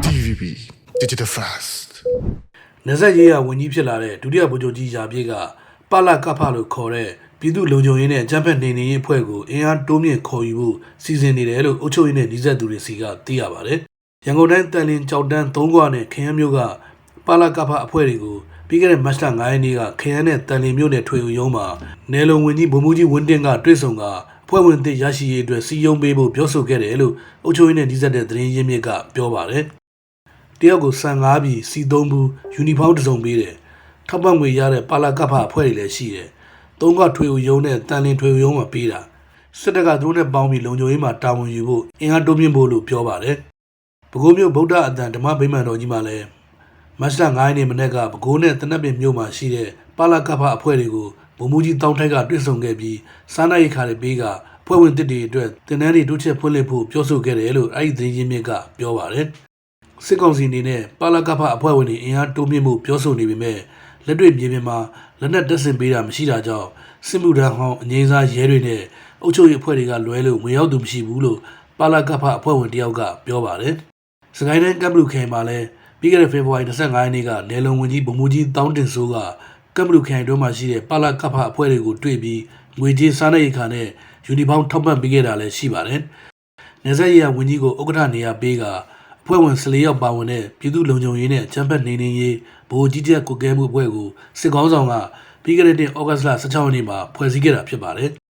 DVB Digital Fast နေဆက်ရေးရဝန်ကြီးဖြစ်လာတဲ့ဒုတိယဗိုလ်ချုပ်ကြီးရာပြည့်ကပလကဖလို့ခေါ်တဲ့ပြည်သူ့လုံခြုံရေးနဲ့အကြမ်းဖက်နေနေရေးအဖွဲ့ကိုအင်အားတိုးမြင့်ခေါ်ယူဖို့စီစဉ်နေတယ်လို့အုပ်ချုပ်ရေးနဲ့နှိစက်သူတွေစီကသိရပါတယ်။ရန်ကုန်တိုင်းတန်လင်းကြောက်တန်း၃ခွနဲ့ခရမ်းမြို့ကပလကဖအဖွဲ့တွေကိုပြီးခဲ့တဲ့မတ်လ9ရက်နေ့ကခရမ်းနဲ့တန်လင်းမြို့နယ်ထွေဦးရုံးမှာနယ်လုံဝင်ကြီးဗိုလ်မှူးကြီးဝင်းတင်ကတွေ့ဆုံကအဖွဲ့ဝင်တစ်ရရှိရေးအတွက်စီယုံပေးဖို့ပြောဆိုခဲ့တယ်လို့အုပ်ချုပ်ရေးနဲ့နှိစက်တဲ့သတင်းရင်းမြစ်ကပြောပါတယ်။ တယောက်ကိုဆန်၅ပြည်စီ၃ဘူးယူနီဖောင်းတစ်စုံပေးတယ်ထောက်ပံ့ငွေရတဲ့ပါလာကဖအဖွဲ့တွေလည်းရှိတယ်သုံးကထွေဦးရုံးနဲ့တန်လင်းထွေဦးရုံးမှာပေးတာစစ်တပ်ကသူတို့နဲ့ပေါင်းပြီးလုံခြုံရေးမှာတာဝန်ယူဖို့အင်အားတိုးမြင့်ဖို့လို့ပြောပါတယ်ပဲခူးမြို့ဗုဒ္ဓအတန်ဓမ္မဗိမာန်တော်ကြီးမှာလည်းမတ်လ9ရက်နေ့မနေ့ကပဲခူးနဲ့တနက်ပင်မြို့မှာရှိတဲ့ပါလာကဖအဖွဲ့တွေကိုဗိုလ်မှူးကြီးတောင်းထိုက်ကတွေ့ဆုံခဲ့ပြီးစားနပ်ရိက္ခာတွေပေးကအဖွဲ့ဝင်တစ်တွေအတွက်တင်နန်းတွေတိုးချက်ဖွင့်လှစ်ဖို့ပြောဆိုခဲ့တယ်လို့အဲ့ဒီသတင်းရင်းမြစ်ကပြောပါတယ် စစ်ကောင်စီအနေနဲ့ပါလာကဖအဖွဲ့ဝင်တွေအင်အားတိုးမြင့်မှုပြောဆိုနေပေမဲ့လက်တွေ့မြေပြင်မှာလက်နက်တပ်ဆင်ပေးတာမရှိတာကြောင့်စစ်မှုထမ်းဟောင်းအငိမ့်စားရဲတွေနဲ့အုပ်ချုပ်ရေးအဖွဲ့တွေကလွဲလို့ဝင်ရောက်သူမရှိဘူးလို့ပါလာကဖအဖွဲ့ဝင်တယောက်ကပြောပါတယ်။စကိုင်းတိုင်းကပ်ဘလူခိုင်မှာလည်းပြီးခဲ့တဲ့ဖေဖော်ဝါရီ25ရက်နေ့ကလေလုံဝင်ကြီးဗိုလ်မှူးကြီးတောင်းတင်ဆိုးကကပ်ဘလူခိုင်တွင်းမှာရှိတဲ့ပါလာကဖအဖွဲ့တွေကိုတွေ့ပြီးငွေကြေးစားနပ်ရိက္ခာနဲ့ယူနီဖောင်းထောက်ပံ့ပေးခဲ့တာလည်းရှိပါတယ်။နေဆက်ရဝန်ကြီးကိုဥက္ကဋ္ဌနေရာပေးကအ ဖွဲ့ဝင်14ယောက်ပါဝင်တဲ့ပြည်သူ့လုံခြုံရေးနဲ့ချမ်းဖက်နေနေရေးဗိုလ်ကြီးချက်ကုကဲမှုအဖွဲ့ကိုစစ်ကောင်းဆောင်ကပြီးခဲ့တဲ့နှစ်ဩဂတ်စ်လ16ရက်နေ့မှာဖွဲ့စည်းခဲ့တာဖြစ်ပါတယ်။